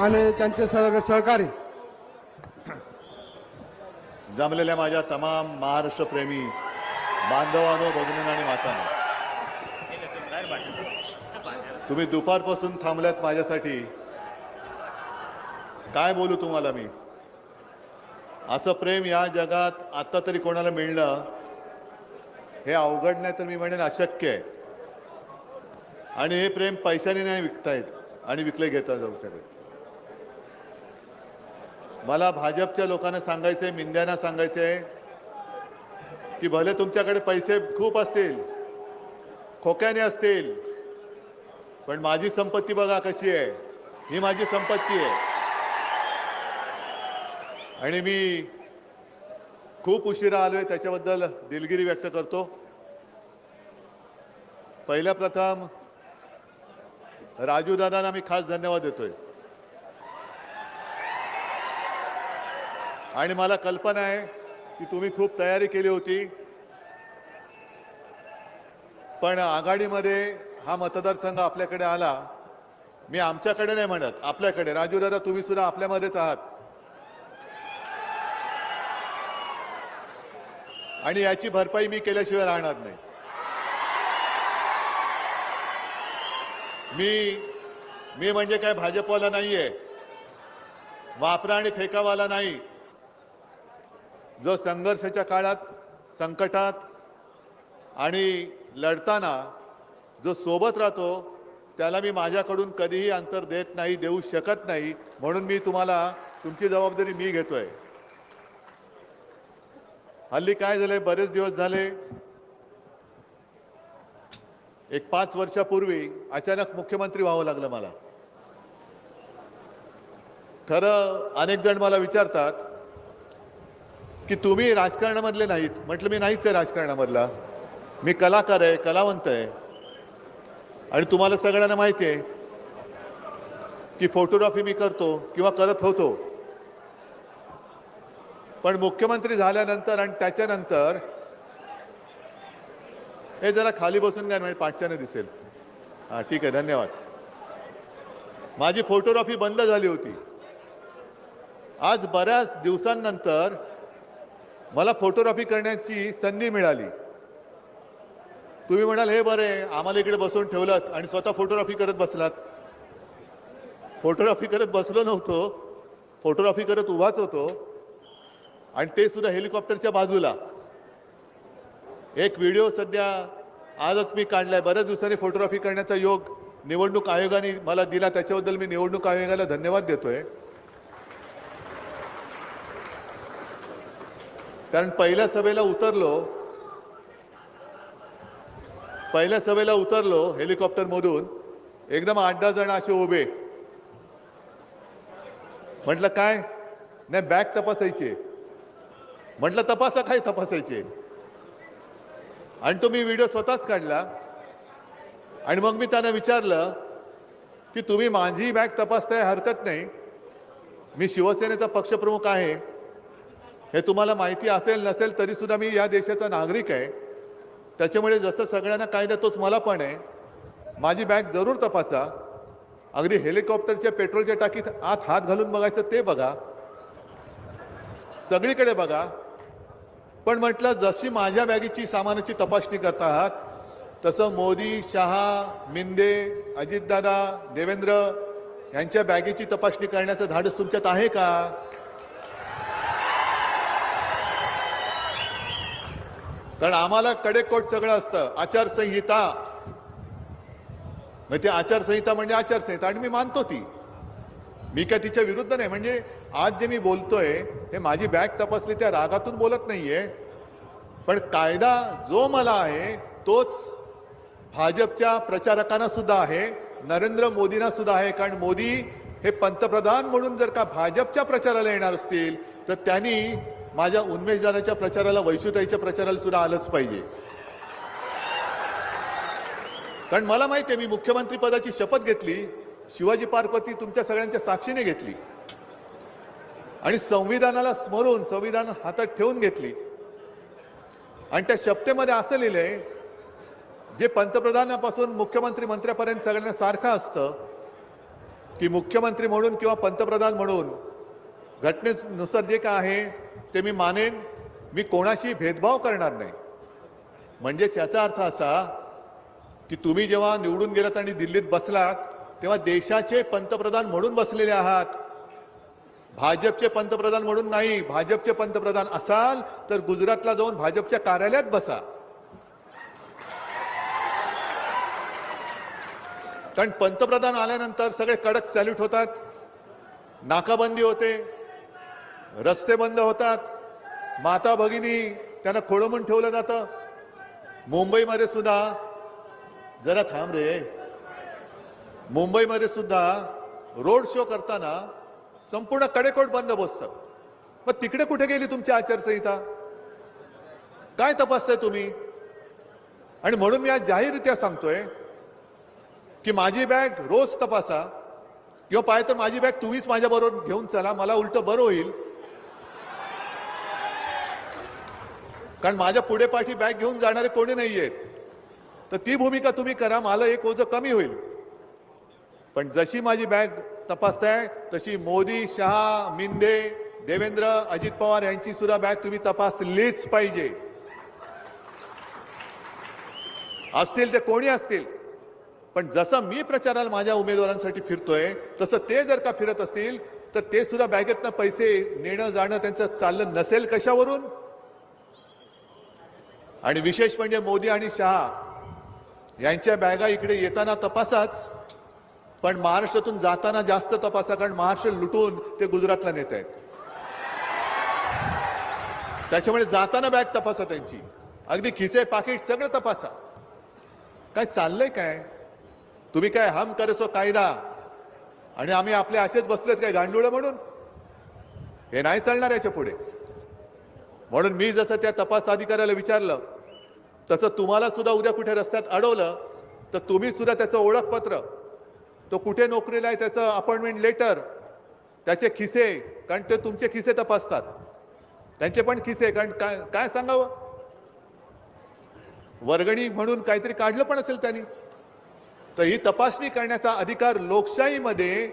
आणि त्यांचे सह सहकारी. जमलेल्या माझ्या तमाम महाराष्ट्रप्रेमी बांधवानो भगिनी आणि मातांनो. तुम्ही दुपारपासून थांबल्यात माझ्यासाठी. काय बोलू तुम्हाला मी? असं प्रेम या जगात आता तरी कोणाला मिळणं हे अवघड नाही तर मी म्हणेन अशक्य आहे. आणि हे प्रेम पैशाने नाही विकता येत आणि विकले घेता जाऊ शकत. मला भाजपच्या लोकांना सांगायचंय मिंद्यांना सांगायचंय की भले तुमच्याकडे पैसे खूप असतील खोक्याने असतील पण माझी संपत्ती बघा कशी आहे. ही माझी संपत्ती आहे. आणि मी खूप उशिरा आलोय त्याच्याबद्दल दिलगिरी व्यक्त करतो. पहिल्या प्रथम राजू दादांना मी खास धन्यवाद देतोय. आणि मला कल्पना आहे की तुम्ही खूप तयारी केली होती. पण आघाडीमध्ये हा मतदारसंघ आपल्याकडे आला. मी आमच्याकडे नाही म्हणत आपल्याकडे. राजू दादा तुम्ही सुद्धा आपल्यामध्येच आहात. आणि याची भरपाई मी केल्याशिवाय राहणार नाही. मी मी म्हणजे काय भाजपवाला नाहीये. वापरा आणि फेकावाला नाही. जो संघर्षाच्या काळात संकटात आणि लढताना जो सोबत राहतो त्याला मी माझ्याकडून कधीही अंतर देत नाही देऊ शकत नाही म्हणून मी तुम्हाला तुमची जबाबदारी मी घेतोय. हल्ली काय झाले बरेच दिवस झाले. एक पाच वर्षापूर्वी अचानक मुख्यमंत्री व्हावं लागलं मला. खरं अनेक जण मला विचारतात की तुम्ही राजकारणामधले नाहीत. म्हटलं मी नाहीच आहे राजकारणामधला. मी कलाकार आहे कलावंत आहे. आणि तुम्हाला सगळ्यांना माहिती आहे की फोटोग्राफी मी करतो किंवा करत होतो. पण मुख्यमंत्री झाल्यानंतर आणि त्याच्यानंतर हे जरा खाली बसून घ्या म्हणजे पाठच्याने दिसेल. हां ठीक आहे धन्यवाद. माझी फोटोग्राफी बंद झाली होती. आज बऱ्याच दिवसांनंतर मला फोटोग्राफी करण्याची संधी मिळाली. तुम्ही म्हणाल हे बरे आम्हाला इकडे बसून ठेवलात आणि स्वतः फोटोग्राफी करत बसलात. फोटोग्राफी करत बसलो नव्हतो फोटोग्राफी करत उभाच होतो आणि ते सुद्धा हेलिकॉप्टरच्या बाजूला. एक व्हिडिओ सध्या आजच मी काढलाय. बऱ्याच दिवसांनी फोटोग्राफी करण्याचा योग निवडणूक आयोगाने मला दिला. त्याच्याबद्दल मी निवडणूक आयोगाला धन्यवाद देतोय. कारण पहिल्या सभेला उतरलो. पहिल्या सभेला उतरलो हेलिकॉप्टर मधून. एकदम आठ दहा जण असे उभे. म्हटलं काय? नाही बॅग तपासायची म्हटलं तपासा काय तपासायचे आणि तो मी व्हिडिओ स्वतःच काढला. आणि मग मी त्यांना विचारलं की तुम्ही माझी बॅग तपासताय हरकत नाही. मी शिवसेनेचा पक्षप्रमुख आहे. हे तुम्हाला माहिती असेल नसेल तरी सुद्धा मी या देशाचा नागरिक आहे. त्याच्यामुळे जसं सगळ्यांना कायदा तोच मला पण आहे. माझी बॅग जरूर तपासा. अगदी हेलिकॉप्टरच्या पेट्रोलच्या टाकीत आत हात घालून बघायचं ते बघा. सगळीकडे बघा. पण म्हटलं जशी माझ्या बॅगेची सामानाची तपासणी करता आहात तसं मोदी शहा मिंदे अजितदादा देवेंद्र यांच्या बॅगेची तपासणी करण्याचं धाडस तुमच्यात आहे का? कारण आम्हाला कडेकोट सगळं असतं. आचारसंहिता. म्हणजे ती आचारसंहिता म्हणजे आचारसंहिता. आणि मी मानतो ती. मी काय तिच्या विरुद्ध नाही. म्हणजे आज जे मी बोलतोय हे माझी बॅग तपासली त्या रागातून बोलत नाहीये. पण कायदा जो मला आहे तोच भाजपच्या प्रचारकांना सुद्धा आहे नरेंद्र मोदींना सुद्धा आहे. कारण मोदी हे पंतप्रधान म्हणून जर का भाजपच्या प्रचाराला येणार असतील तर त्यांनी माझ्या उन्मेषदाराच्या प्रचाराला वैशुताईच्या प्रचाराला सुद्धा आलंच पाहिजे. कारण मला माहिती आहे मी मुख्यमंत्री पदाची शपथ घेतली शिवाजी पार्वती तुमच्या सगळ्यांच्या साक्षीने घेतली. आणि संविधानाला स्मरून संविधान हातात ठेवून घेतली. आणि त्या शपथेमध्ये असं लिहिलंय जे पंतप्रधानापासून मुख्यमंत्री मंत्र्यापर्यंत सगळ्यांना सारखं असतं की मुख्यमंत्री म्हणून किंवा पंतप्रधान म्हणून घटनेनुसार जे काय आहे ते मी मानेन. मी कोणाशी भेदभाव करणार नाही. म्हणजेच याचा अर्थ असा की तुम्ही जेव्हा निवडून गेलात आणि दिल्लीत बसलात तेव्हा देशाचे पंतप्रधान म्हणून बसलेले आहात. भाजपचे पंतप्रधान म्हणून नाही भाजपचे पंतप्रधान असाल तर गुजरातला जाऊन भाजपच्या कार्यालयात बसा. कारण पंतप्रधान आल्यानंतर सगळे कडक सॅल्यूट होतात. नाकाबंदी होते. रस्ते बंद होतात. माता भगिनी त्यांना खोळंबून ठेवलं जातं. मुंबईमध्ये सुद्धा जरा थांब रे. मुंबईमध्ये सुद्धा रोड शो करताना संपूर्ण कडेकोट बंद बसतं. मग तिकडे कुठे गेली तुमची आचारसंहिता? काय तपासताय तुम्ही? आणि म्हणून मी आज जाहीररित्या सांगतोय की माझी बॅग रोज तपासा. किंवा पाय तर माझी बॅग तुम्हीच माझ्याबरोबर घेऊन चला मला उलट बरं होईल. कारण माझ्या पुढे पाठी बॅग घेऊन जाणारे कोणी नाही आहेत तर ती भूमिका तुम्ही करा मला एक ओझं कमी होईल. पण जशी माझी बॅग तपासताय तशी मोदी शहा मिंदे देवेंद्र अजित पवार यांची सुद्धा बॅग तुम्ही तपासलीच पाहिजे. असतील ते कोणी असतील? पण जसं मी प्रचाराला माझ्या उमेदवारांसाठी फिरतोय तसं ते जर का फिरत असतील तर ते सुद्धा बॅगेतनं पैसे नेणं जाणं त्यांचं चाललं नसेल कशावरून? आणि विशेष म्हणजे मोदी आणि शहा यांच्या बॅगा इकडे येताना तपासाच पण महाराष्ट्रातून जाताना जास्त तपासा कारण महाराष्ट्र लुटून ते गुजरातला नेत आहेत. त्याच्यामुळे जाताना बॅग तपासा त्यांची. अगदी खिसे पाकिट सगळं तपासा. काय चाललंय काय? तुम्ही काय हम करसो कायदा? आणि आम्ही आपले असेच बसलेत काय गांडुळं म्हणून? हे नाही चालणार याच्यापुढे. म्हणून मी जसं त्या तपास अधिकाऱ्याला विचारलं तसं तुम्हाला सुद्धा उद्या कुठे रस्त्यात अडवलं तर तुम्ही सुद्धा त्याचं ओळखपत्र तो कुठे नोकरीला आहे त्याचं अपॉइंटमेंट लेटर त्याचे खिसे कारण ते तुमचे खिसे तपासतात. त्यांचे पण खिसे कारण काय काय सांगावं? वर्गणी म्हणून काहीतरी काढलं पण असेल त्यांनी. तर ही तपासणी करण्याचा अधिकार लोकशाहीमध्ये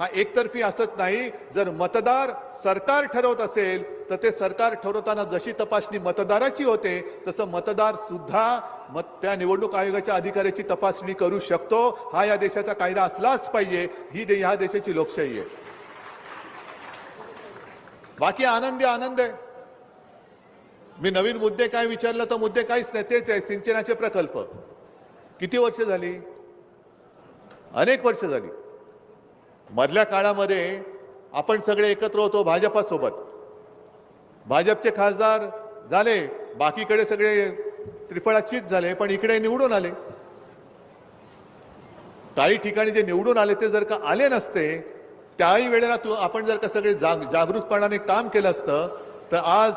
हा एकतर्फी असत नाही. जर मतदार सरकार ठरवत असेल तर ते सरकार ठरवताना जशी तपासणी मतदाराची होते तसं मतदार सुद्धा मत त्या निवडणूक आयोगाच्या अधिकाऱ्याची तपासणी करू शकतो. हा या देशाचा कायदा असलाच पाहिजे. ही दे- ह्या देशाची लोकशाही आहे. बाकी आनंदी आनंद आहे. मी नवीन मुद्दे काय विचारलं तर मुद्दे काहीच नाही. तेच आहे सिंचनाचे प्रकल्प. किती वर्ष झाली? अनेक वर्ष झाली. मधल्या काळामध्ये आपण सगळे एकत्र होतो भाजपासोबत. भाजपचे खासदार झाले बाकीकडे सगळे त्रिफळाचीत झाले पण इकडे निवडून आले. काही ठिकाणी जे निवडून आले ते जर का आले नसते त्याही वेळेला तू आपण जर का सगळे जाग जागृतपणाने काम केलं असतं तर आज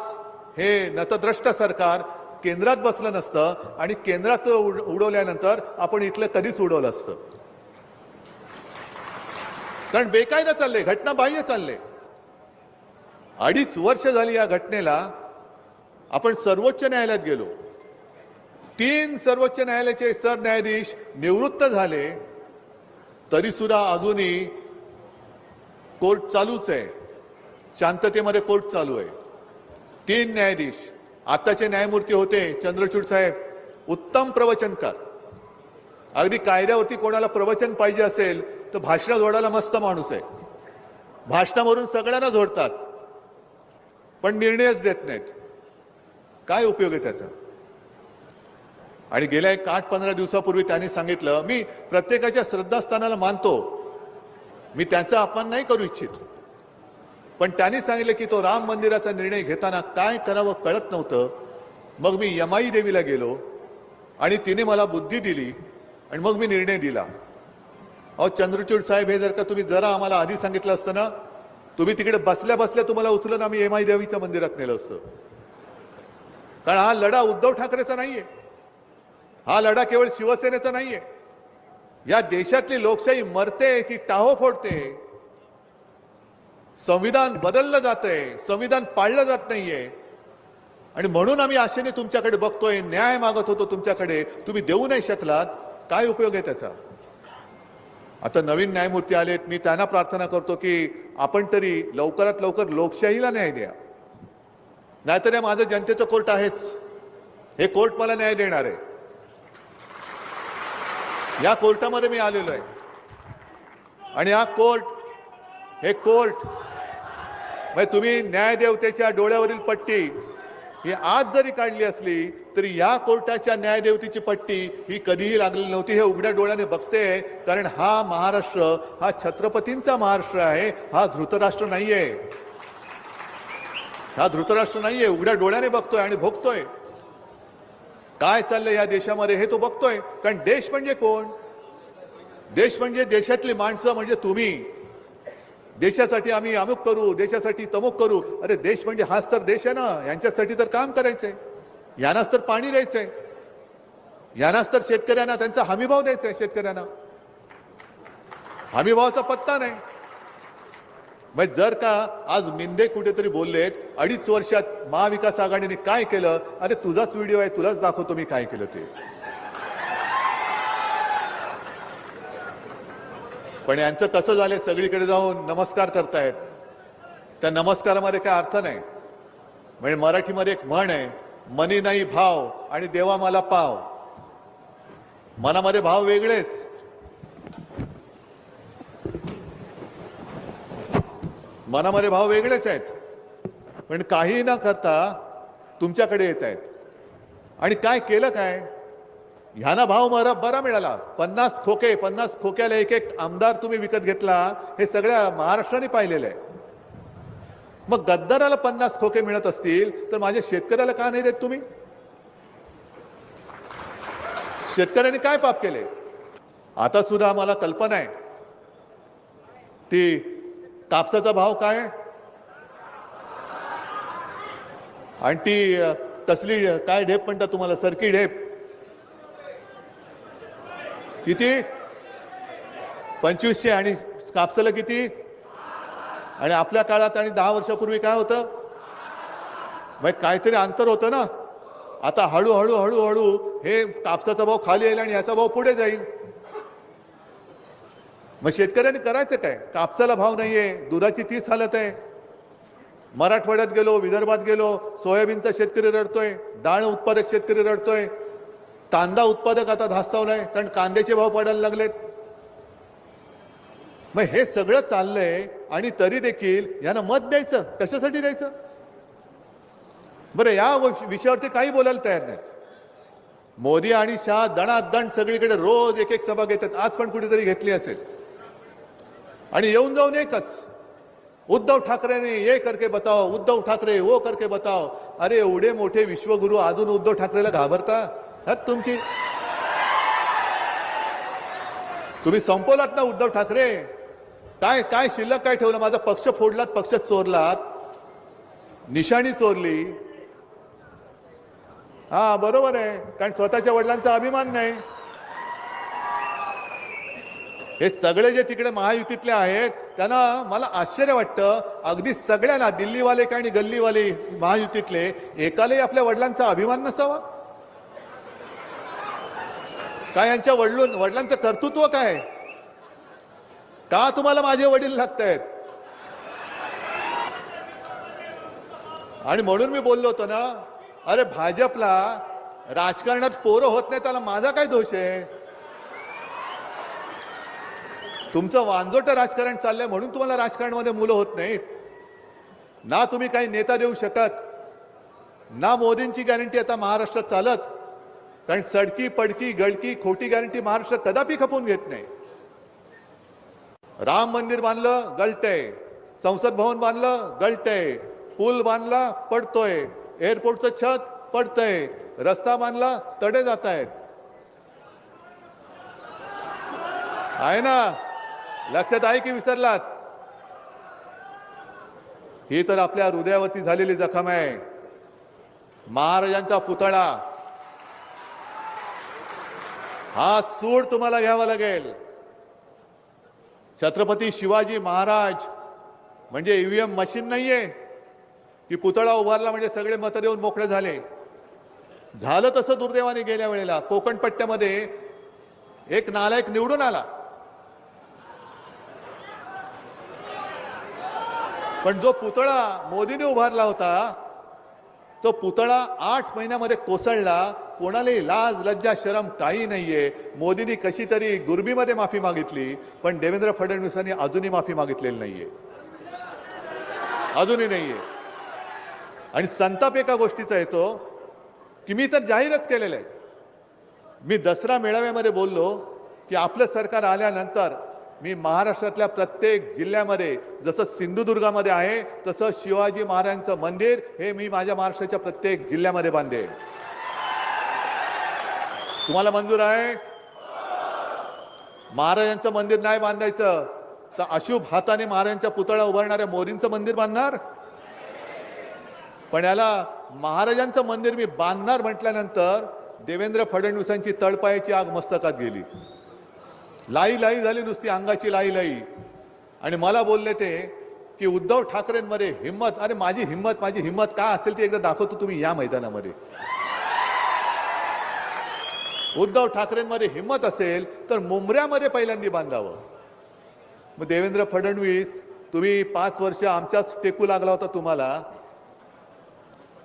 हे नतद्रष्ट सरकार केंद्रात बसलं नसतं आणि केंद्रात उड- उडवल्यानंतर आपण इथलं कधीच उडवलं असतं. कारण बेकायदा चालले घटना बाह्य चालले. अडीच वर्ष झाली या घटनेला आपण सर्वोच्च न्यायालयात गेलो. तीन सर्वोच्च न्यायालयाचे सरन्यायाधीश निवृत्त झाले. तरी सुद्धा अजूनही कोर्ट चालूच आहे. शांततेमध्ये कोर्ट चालू आहे. तीन न्यायाधीश आताचे न्यायमूर्ती होते चंद्रचूड साहेब उत्तम प्रवचनकार. अगदी कायद्यावरती कोणाला प्रवचन पाहिजे असेल तर भाषण जोडायला मस्त माणूस आहे. भाषणावरून सगळ्यांना जोडतात. पण निर्णयच देत नाहीत. काय उपयोग आहे त्याचा? आणि गेल्या एक आठ पंधरा दिवसापूर्वी त्यांनी सांगितलं मी प्रत्येकाच्या श्रद्धास्थानाला मानतो. मी त्यांचा अपमान नाही करू इच्छित. पण त्यांनी सांगितलं की तो राम मंदिराचा निर्णय घेताना काय करावं कळत नव्हतं. मग मी यमाई देवीला गेलो आणि तिने मला बुद्धी दिली आणि मग मी निर्णय दिला. अहो चंद्रचूड साहेब हे जर का तुम्ही जरा आम्हाला आधी सांगितलं असतं ना तुम्ही तिकडे बसल्या बसल्या तुम्हाला उचलून आम्ही एमाई देवीच्या मंदिरात नेलं असतं. कारण हा लढा उद्धव ठाकरेचा नाहीये. हा लढा केवळ शिवसेनेचा नाहीये. या देशातली लोकशाही मरते ती टाहो फोडते. संविधान बदललं जातंय संविधान पाळलं जात नाहीये. आणि म्हणून आम्ही आशेने तुमच्याकडे बघतोय न्याय मागत होतो तुमच्याकडे. तुम्ही देऊ नाही शकलात काय उपयोग आहे त्याचा? आता नवीन न्यायमूर्ती आलेत मी त्यांना प्रार्थना करतो की आपण तरी लवकरात लवकर लोकशाहीला न्याय द्या. नाहीतर हे माझं जनतेचं कोर्ट आहेच. हे कोर्ट मला न्याय देणार आहे. या कोर्टामध्ये मी आलेलो आहे. आणि हा कोर्ट हे कोर्ट म्हणजे तुम्ही न्यायदेवतेच्या डोळ्यावरील पट्टी ही आज जरी काढली असली तरी या कोर्टाच्या न्यायदेवतेची पट्टी ही कधीही लागलेली नव्हती. हे उघड्या डोळ्याने बघते कारण हा महाराष्ट्र हा छत्रपतींचा महाराष्ट्र आहे हा धृतराष्ट्र नाहीये. हा धृतराष्ट्र नाहीये उघड्या डोळ्याने बघतोय आणि भोगतोय. काय चाललंय या देशामध्ये हे तो बघतोय. कारण देश म्हणजे कोण? देश म्हणजे देशातली माणसं म्हणजे तुम्ही. देशासाठी आम्ही अमुक करू देशासाठी तमुक करू. अरे देश म्हणजे हाच तर देश आहे ना. यांच्यासाठी तर काम करायचंय. यांनाच तर पाणी द्यायचंय. यांनाच तर शेतकऱ्यांना त्यांचा हमीभाव द्यायचा आहे शेतकऱ्यांना. हमीभावाचा पत्ता नाही. मग जर का आज मिंदे कुठेतरी बोललेत अडीच वर्षात महाविकास आघाडीने काय केलं? अरे तुझाच व्हिडिओ आहे तुलाच दाखवतो मी काय केलं ते. पण यांचं कसं झालंय सगळीकडे जाऊन नमस्कार करतायत. त्या नमस्कारामध्ये काय अर्थ नाही. म्हणजे मराठीमध्ये एक म्हण आहे मनी नाही भाव आणि देवा मला पाव. मनामध्ये भाव वेगळेच. मनामध्ये भाव वेगळेच आहेत. पण काही न करता तुमच्याकडे येत आहेत. आणि काय केलं काय? ह्याना भाव मरा बरा मिळाला. पन्नास खोके पन्नास खोक्याला एक एक आमदार तुम्ही विकत घेतला हे सगळ्या महाराष्ट्राने पाहिलेलं आहे. मग गद्दाराला पन्नास खोके मिळत असतील तर माझ्या शेतकऱ्याला का नाही देत तुम्ही? शेतकऱ्यांनी काय पाप केले? आता सुद्धा मला कल्पना आहे. ती कापसाचा भाव काय आणि ती कसली काय ढेप म्हणतात तुम्हाला? सरकी ढेप. किती? पंचवीसशे आणि कापसाला किती? आणि आपल्या काळात आणि दहा वर्षापूर्वी काय होतं? मग काहीतरी अंतर होतं ना. आता हळूहळू हळूहळू हे कापसाचा भाव खाली येईल आणि याचा भाव पुढे जाईल. मग शेतकऱ्यांनी करायचं काय? कापसाला भाव नाहीये दुधाची तीच हालत आहे. मराठवाड्यात गेलो विदर्भात गेलो सोयाबीनचा शेतकरी रडतोय डाळ उत्पादक शेतकरी रडतोय. कांदा उत्पादक आता धास्तावलाय कारण कांद्याचे भाव पडायला लागलेत. मग हे सगळं चाललंय आणि तरी देखील यांना मत द्यायचं. कशासाठी द्यायचं? बरं या विषयावरती काही बोलायला तयार नाही मोदी आणि शाह दणादण सगळीकडे रोज एक एक सभा घेतात. आज पण कुठेतरी घेतली असेल. आणि येऊन जाऊन एकच. उद्धव ठाकरेने ये करके बताओ उद्धव ठाकरे हो करके बताओ. अरे एवढे मोठे विश्वगुरु अजून उद्धव ठाकरेला घाबरता? हत तुमची? तुम्ही संपवलात ना उद्धव ठाकरे? काय काय शिल्लक काय ठेवलं? माझा पक्ष फोडलात पक्ष चोरलात. निशाणी चोरली. हा बरोबर आहे. कारण स्वतःच्या वडिलांचा अभिमान नाही. हे सगळे जे तिकडे महायुतीतले आहेत त्यांना मला आश्चर्य वाटतं. अगदी सगळ्यांना दिल्लीवाले काय आणि गल्लीवाले महायुतीतले एकालाही आपल्या वडिलांचा अभिमान नसावा? काय यांच्या वडलून वडिलांचं कर्तृत्व काय? का तुम्हाला माझे वडील लागत आहेत आणि म्हणून मी बोललो होतो ना अरे भाजपला राजकारणात पोरं होत नाही त्याला माझा काय दोष आहे? तुमचं वांजोट राजकारण चाललंय म्हणून तुम्हाला राजकारणामध्ये मुलं होत नाहीत. ना तुम्ही काही नेता देऊ शकत ना मोदींची गॅरंटी आता महाराष्ट्रात चालत कारण सडकी पडकी गळकी खोटी गॅरंटी महाराष्ट्र कदापि खपून घेत नाही. राम मंदिर बांधलं गळतंय. संसद भवन बांधलं गळतंय. पूल बांधला पडतोय. एअरपोर्टचं छत पडतंय. रस्ता बांधला तडे जात आहेत आहे ना? लक्षात आहे की विसरलात? ही तर आपल्या हृदयावरती झालेली जखम आहे. महाराजांचा पुतळा. हा सूड तुम्हाला घ्यावा लागेल. छत्रपती शिवाजी महाराज म्हणजे ईव्हीएम मशीन नाहीये की पुतळा उभारला म्हणजे सगळे मत देऊन मोकळे झाले. झालं तसं दुर्दैवाने गेल्या वेळेला. कोकण पट्ट्यामध्ये एक नालायक निवडून आला. पण जो पुतळा मोदीने उभारला होता तो पुतळा आठ महिन्यामध्ये कोसळला कोणालाही लाज लज्जा शरम काही नाहीये. मोदींनी कशी तरी गुरबीमध्ये माफी मागितली पण देवेंद्र फडणवीसांनी अजूनही माफी मागितलेली नाहीये. अजूनही नाहीये. आणि संताप एका गोष्टीचा येतो की मी तर जाहीरच केलेलं आहे. मी दसरा मेळाव्यामध्ये बोललो की आपलं सरकार आल्यानंतर मी महाराष्ट्रातल्या प्रत्येक जिल्ह्यामध्ये जसं सिंधुदुर्गामध्ये आहे तसं शिवाजी महाराजांचं मंदिर हे मी माझ्या महाराष्ट्राच्या प्रत्येक जिल्ह्यामध्ये बांधेन तुम्हाला मंजूर आहे? महाराजांचं मंदिर नाही बांधायचं. तर अशुभ हाताने महाराजांचा पुतळा उभारणाऱ्या मोदींचं मंदिर बांधणार? पण याला महाराजांचं मंदिर मी बांधणार म्हटल्यानंतर देवेंद्र फडणवीसांची तळपायाची आग मस्तकात गेली. लाई लाई झाली नुसती अंगाची लाई लाई. आणि मला बोलले ते की उद्धव ठाकरेंमध्ये हिंमत अरे माझी हिंमत माझी हिंमत काय असेल ती एकदा दाखवतो तुम्ही या मैदानामध्ये. उद्धव ठाकरेंमध्ये हिंमत असेल तर मुंबऱ्यामध्ये पहिल्यांदा बांधावं. मग देवेंद्र फडणवीस तुम्ही पाच वर्ष आमच्याच टेकू लागला होता तुम्हाला.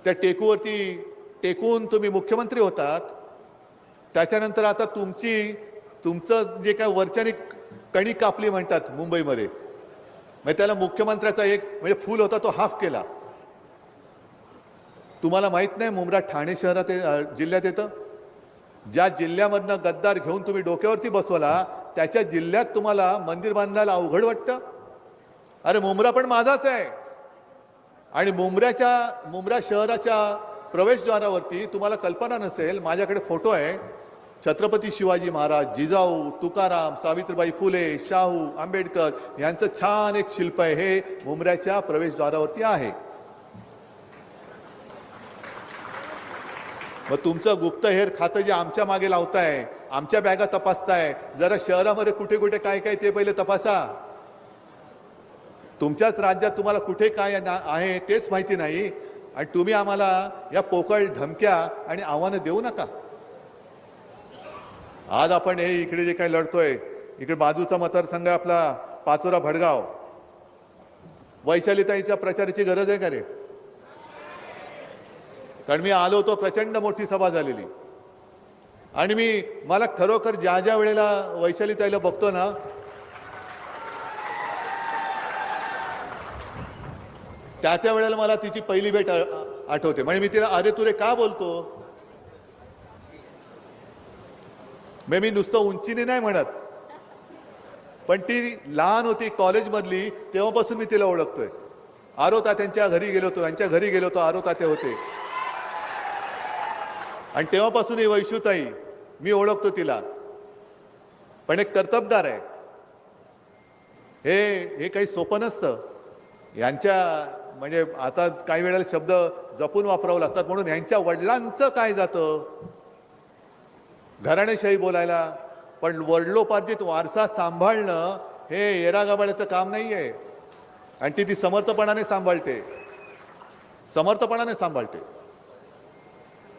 त्या टेकूवरती टेकून तुम्ही मुख्यमंत्री होतात. त्याच्यानंतर आता तुमची तुमचं जे काय वरच्याने कणी कापली म्हणतात मुंबईमध्ये म्हणजे त्याला मुख्यमंत्र्याचा एक म्हणजे फूल होता तो हाफ केला. तुम्हाला माहीत नाही मुंब्रा ठाणे शहरात ये- जिल्ह्यात येतं? ज्या जिल्ह्यामधनं गद्दार घेऊन तुम्ही डोक्यावरती बसवला त्याच्या जिल्ह्यात तुम्हाला मंदिर बांधायला अवघड वाटतं? अरे मुंब्रा पण माझाच आहे. आणि मुंबऱ्याच्या मुंब्रा शहराच्या प्रवेशद्वारावरती तुम्हाला कल्पना नसेल माझ्याकडे फोटो आहे. छत्रपती शिवाजी महाराज जिजाऊ तुकाराम सावित्रीबाई फुले शाहू आंबेडकर यांचं छान एक शिल्प आहे. हे मुंबऱ्याच्या प्रवेशद्वारावरती आहे. मग तुमचं गुप्तहेर खातं जे आमच्या मागे लावताय आमच्या बॅगा तपासताय जरा शहरामध्ये कुठे कुठे काय काय ते पहिले तपासा. तुमच्याच राज्यात तुम्हाला कुठे काय ना- आहे तेच माहिती नाही. आणि तुम्ही आम्हाला या पोकळ धमक्या आणि आव्हानं देऊ नका. आज आपण हे इकडे जे काही लढतोय इकडे बाजूचा मतदारसंघ आपला पाचोरा भडगाव वैशालीताईच्या प्रचाराची गरज आहे का रे? कारण मी आलो होतो प्रचंड मोठी सभा झालेली. आणि मी मला खरोखर ज्या ज्या वेळेला वैशाली ताईला बघतो ना त्या त्या वेळेला मला तिची पहिली भेट आठवते. म्हणजे मी तिला अरे तुरे का बोलतो? मे मी नुसतं उंचीने नाही म्हणत. पण ती लहान होती कॉलेजमधली तेव्हापासून मी तिला ओळखतोय. आरो तात्यांच्या घरी गेलो होतो यांच्या घरी गेलो होतो आरो तात्या होते. आणि तेव्हापासून ही वैशुताई मी ओळखतो तिला. पण एक कर्तबदार आहे. हे हे काही सोपं नसतं. यांच्या म्हणजे आता काही वेळेला शब्द जपून वापरावं लागतात म्हणून यांच्या वडिलांचं काय जातं? घराणेशाही बोलायला पण वडलोपार्जित वारसा सांभाळणं हे येरागाबाळ्याचं काम नाही आहे आणि ती ती समर्थपणाने सांभाळते. समर्थपणाने सांभाळते.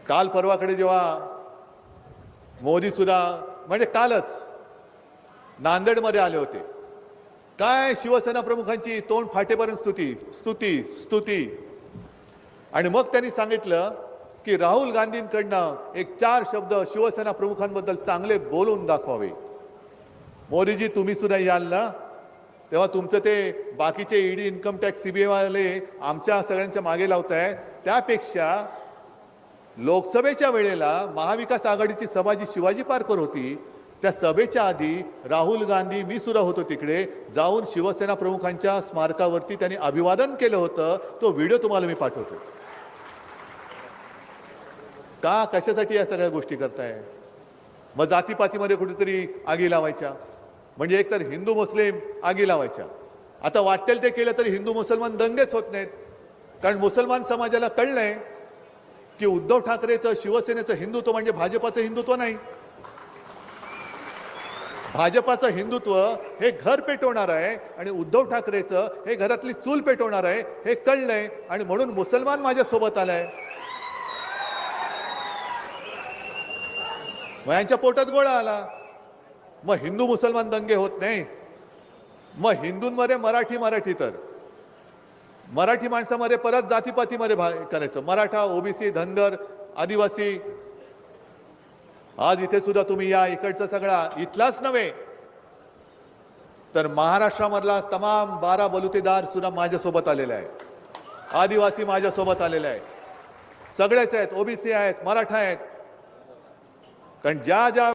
काल परवाकडे जेव्हा मोदी सुद्धा म्हणजे कालच नांदेडमध्ये आले होते. काय शिवसेना प्रमुखांची तोंड फाटेपर्यंत स्तुती स्तुती स्तुती. आणि मग त्यांनी सांगितलं की राहुल गांधींकडनं एक चार शब्द शिवसेना प्रमुखांबद्दल चांगले बोलून दाखवावे. मोदीजी तुम्ही सुद्धा याल ना? तेव्हा तुमचं ते बाकीचे ईडी इन्कम टॅक्स सीबीआय वाले आमच्या सगळ्यांच्या मागे लावताय. त्यापेक्षा लोकसभेच्या वेळेला महाविकास आघाडीची सभा जी शिवाजी पार्कवर होती. त्या सभेच्या आधी राहुल गांधी मी सुद्धा होतो तिकडे जाऊन शिवसेना प्रमुखांच्या स्मारकावरती त्यांनी अभिवादन केलं होतं. तो व्हिडिओ तुम्हाला मी पाठवतो. का? कशासाठी या सगळ्या गोष्टी करताय? मग जातीपातीमध्ये कुठेतरी आगी लावायच्या. म्हणजे एकतर हिंदू मुस्लिम आगी लावायच्या. आता वाटेल ते केलं तरी हिंदू मुसलमान दंगेच होत नाहीत. कारण मुसलमान समाजाला कळलंय की उद्धव ठाकरेचं शिवसेनेचं हिंदुत्व म्हणजे भाजपाचं हिंदुत्व नाही. भाजपाचं हिंदुत्व हे घर पेटवणार आहे आणि उद्धव ठाकरेचं हे घरातली चूल पेटवणार आहे हे कळलंय आणि म्हणून मुसलमान माझ्यासोबत आलाय. मग यांच्या पोटात गोळा आला. मग हिंदू मुसलमान दंगे होत नाही मग हिंदूंमध्ये मराठी मराठी तर मराठी माणसामध्ये परत जातीपातीमध्ये भा करायचं. मराठा ओबीसी धनगर आदिवासी. आज इथे सुद्धा तुम्ही या इकडचा सगळा. इथलाच नव्हे तर महाराष्ट्रामधला तमाम बारा बलुतेदार सुद्धा माझ्यासोबत आलेले आहे आदिवासी माझ्यासोबत आलेले आहे सगळेच आहेत ओबीसी आहेत मराठा आहेत. कारण ज्या ज्या